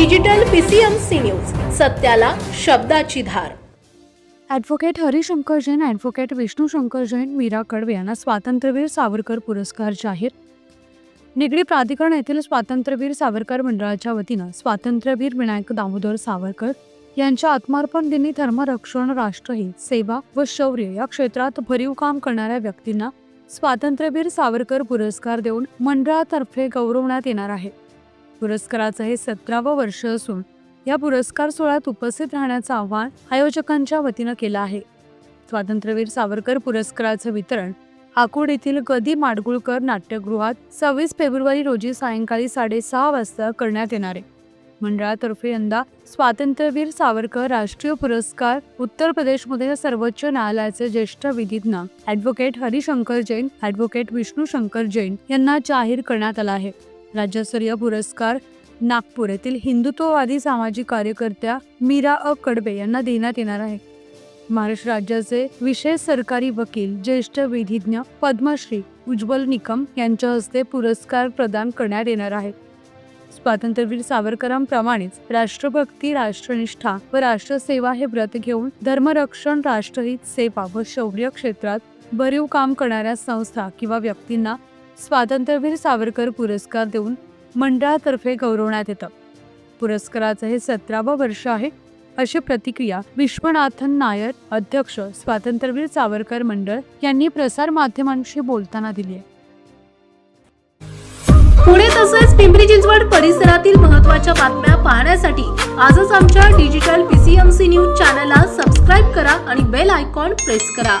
Digital PCMC news सत्याला शब्दाची धार. ॲडव्होकेट हरिशंकर जैन ॲडव्होकेट विष्णू शंकर जैन मीरा कडवे यांना स्वातंत्र्यवीर सावरकर पुरस्कार जाहीर. निगडी प्राधिकरण येथील स्वातंत्र्यवीर सावरकर मंडळाच्या वतीनं स्वातंत्र्यवीर विनायक दामोदर सावरकर यांच्या आत्मार्पण दिनी धर्मरक्षण राष्ट्रहित सेवा व शौर्य या क्षेत्रात भरीव काम करणाऱ्या व्यक्तींना स्वातंत्र्यवीर सावरकर पुरस्कार देऊन मंडळातर्फे गौरवण्यात येणार आहे. पुरस्काराचं हे सतरावं वर्ष असून या पुरस्कार सोहळ्यात उपस्थित राहण्याचं आवाहन आयोजकांच्या वतीनं केलं आहे. स्वातंत्र्यवीर सावरकर पुरस्काराचं वितरण आकुड येथील गदी माडगुळकर नाट्यगृहात सव्वीस फेब्रुवारी रोजी सायंकाळी साडेसहा वाजता करण्यात येणार आहे. मंडळातर्फे यंदा स्वातंत्र्यवीर सावरकर राष्ट्रीय पुरस्कार उत्तर प्रदेशमध्ये सर्वोच्च न्यायालयाचे ज्येष्ठ विधिज्ञ ॲडव्होकेट हरिशंकर जैन ॲडव्होकेट विष्णू शंकर जैन यांना जाहीर करण्यात आला आहे. राज्यस्तरीय पुरस्कार नागपूर येथील हिंदुत्ववादी सामाजिक कार्यकर्त्या मीरा अ. कडबे यांना देण्यात येणार आहे. महाराष्ट्र राज्याचे विशेष सरकारी वकील ज्येष्ठ विधिज्ञ पद्मश्री उज्ज्वल निकम यांच्या हस्ते पुरस्कार प्रदान करण्यात येणार आहे. स्वातंत्र्यवीर सावरकरांप्रमाणेच राष्ट्रभक्ती राष्ट्रनिष्ठा व राष्ट्रसेवा हे व्रत घेऊन धर्मरक्षण राष्ट्रहित सेवा व शौर्य क्षेत्रात भरीव काम करणाऱ्या संस्था किंवा व्यक्तींना स्वातंत्र्यवीर सावरकर पुरस्कार देऊन मंडळातर्फे गौरवण्यात येतं. पुरस्काराचं हे सतरावं वर्ष आहे अशी प्रतिक्रिया विश्वनाथन नायर अध्यक्ष स्वातंत्र्यवीर सावरकर मंडळ यांनी प्रसार माध्यमांशी बोलताना दिली आहे. पुणे तसेच पिंपरी चिंचवड परिसरातील महत्त्वाच्या बातम्या पाहण्यासाठी आजच आमच्या डिजिटल पीसीएमसी न्यूज चॅनलला सबस्क्राईब करा आणि बेल आयकॉन प्रेस करा.